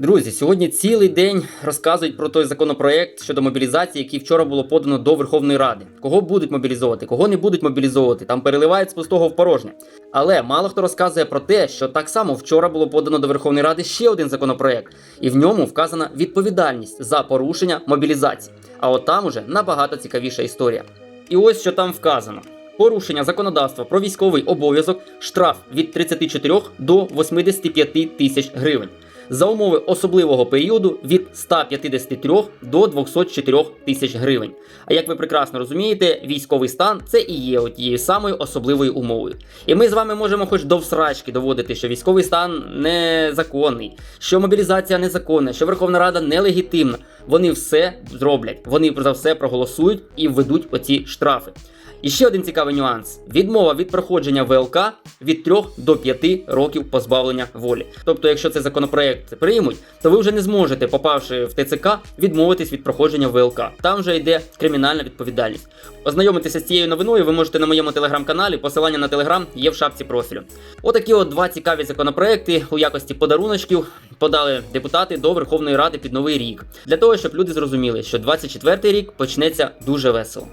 Друзі, сьогодні цілий день розказують про той законопроект щодо мобілізації, який вчора було подано до Верховної Ради. Кого будуть мобілізовувати, кого не будуть мобілізовувати, там переливають з пустого в порожнє. Але мало хто розказує про те, що так само вчора було подано до Верховної Ради ще один законопроект, і в ньому вказана відповідальність за порушення мобілізації. А от там уже набагато цікавіша історія. І ось що там вказано. Порушення законодавства про військовий обов'язок штраф від 34 до 85 тисяч гривень. За умови особливого періоду від 153 до 204 тисяч гривень. А як ви прекрасно розумієте, військовий стан це і є тією самою особливою умовою. І ми з вами можемо хоч до всрачки доводити, що військовий стан незаконний, що мобілізація незаконна, що Верховна Рада нелегітимна. Вони все зроблять, вони за все проголосують і введуть оці штрафи. І ще один цікавий нюанс: відмова від проходження ВЛК від 3 до 5 років позбавлення волі. Тобто, якщо цей законопроект приймуть, то ви вже не зможете, попавши в ТЦК, відмовитись від проходження ВЛК. Там вже йде кримінальна відповідальність. Ознайомитися з цією новиною ви можете на моєму телеграм-каналі. Посилання на телеграм є в шапці профілю. Отакі от два цікаві законопроекти у якості подаруночків подали депутати до Верховної Ради під новий рік для того, щоб люди зрозуміли, що 24 рік почнеться дуже весело.